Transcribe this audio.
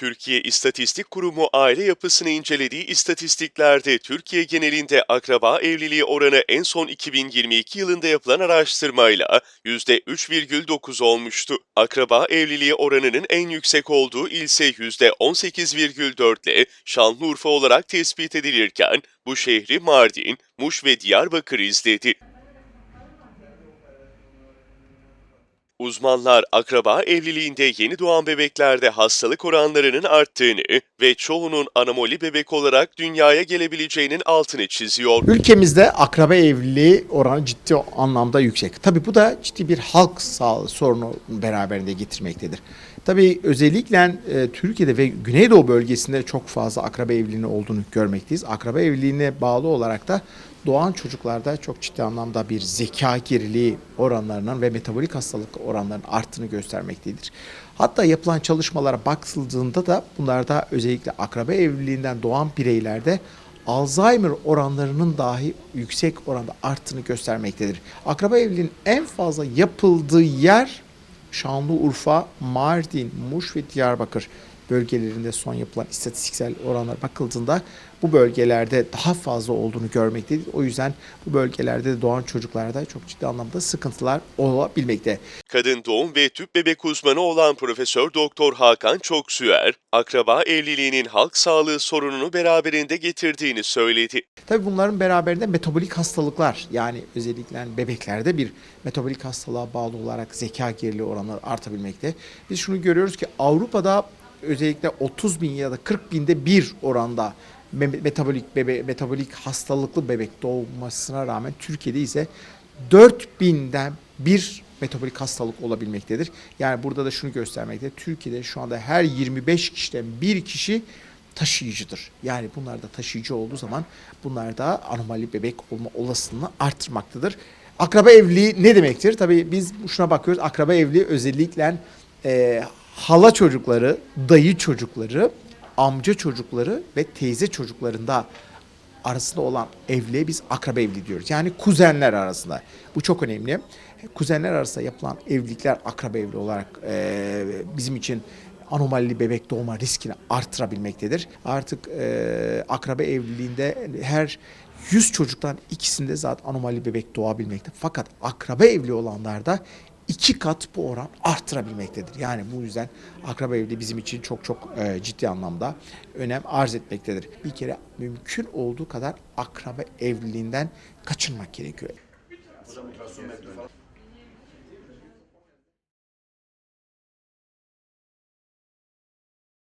Türkiye İstatistik Kurumu aile yapısını incelediği istatistiklerde Türkiye genelinde akraba evliliği oranı en son 2022 yılında yapılan araştırmayla %3,9 olmuştu. Akraba evliliği oranının en yüksek olduğu il ise %18,4 ile Şanlıurfa olarak tespit edilirken bu şehri Mardin, Muş ve Diyarbakır izledi. Uzmanlar akraba evliliğinde yeni doğan bebeklerde hastalık oranlarının arttığını ve çoğunun anomali bebek olarak dünyaya gelebileceğinin altını çiziyor. Ülkemizde akraba evliliği oranı ciddi anlamda yüksek. Tabii bu da ciddi bir halk sağlığı sorunu beraberinde getirmektedir. Tabii özellikle e, Türkiye'de ve Güneydoğu bölgesinde çok fazla akraba evliliğinin olduğunu görmekteyiz. Akraba evliliğine bağlı olarak da doğan çocuklarda çok ciddi anlamda bir zeka geriliği oranlarının ve metabolik hastalık oranlarının arttığını göstermektedir. Hatta yapılan çalışmalara bakıldığında da bunlarda özellikle akraba evliliğinden doğan bireylerde Alzheimer oranlarının dahi yüksek oranda arttığını göstermektedir. Akraba evliliğinin en fazla yapıldığı yer Şanlıurfa, Mardin, Muş ve Diyarbakır bölgelerinde son yapılan istatistiksel oranlar bakıldığında bu bölgelerde daha fazla olduğunu görmektedir. O yüzden bu bölgelerde de doğan çocuklarda çok ciddi anlamda sıkıntılar olabilmekte. Kadın doğum ve tüp bebek uzmanı olan Profesör Doktor Hakan Çoksüer, akraba evliliğinin halk sağlığı sorununu beraberinde getirdiğini söyledi. Tabii bunların beraberinde metabolik hastalıklar yani özellikle bebeklerde bir metabolik hastalığa bağlı olarak zeka geriliği oranları artabilmekte. Biz şunu görüyoruz ki Avrupa'da özellikle 30 bin ya da 40 binde bir oranda me- metabolik bebe metabolik hastalıklı bebek doğmasına rağmen Türkiye'de ise 4 binden bir metabolik hastalık olabilmektedir. Yani burada da şunu göstermekte. Türkiye'de şu anda her 25 kişiden bir kişi taşıyıcıdır. Yani bunlar da taşıyıcı olduğu zaman bunlar da anomali bebek olma olasılığını arttırmaktadır. Akraba evliliği ne demektir? Tabii biz şuna bakıyoruz. Akraba evliliği özellikle e, hala çocukları, dayı çocukları, amca çocukları ve teyze çocuklarında arasında olan evliliğe biz akraba evliliği diyoruz. Yani kuzenler arasında. Bu çok önemli. Kuzenler arasında yapılan evlilikler akraba evliliği olarak e, bizim için anomalli bebek doğma riskini artırabilmektedir. Artık e, akraba evliliğinde her 100 çocuktan ikisinde zaten anomalli bebek doğabilmekte. Fakat akraba evli olanlarda iki kat bu oran arttırabilmektedir. Yani bu yüzden akraba evliliği bizim için çok çok e, ciddi anlamda önem arz etmektedir. Bir kere mümkün olduğu kadar akraba evliliğinden kaçınmak gerekiyor.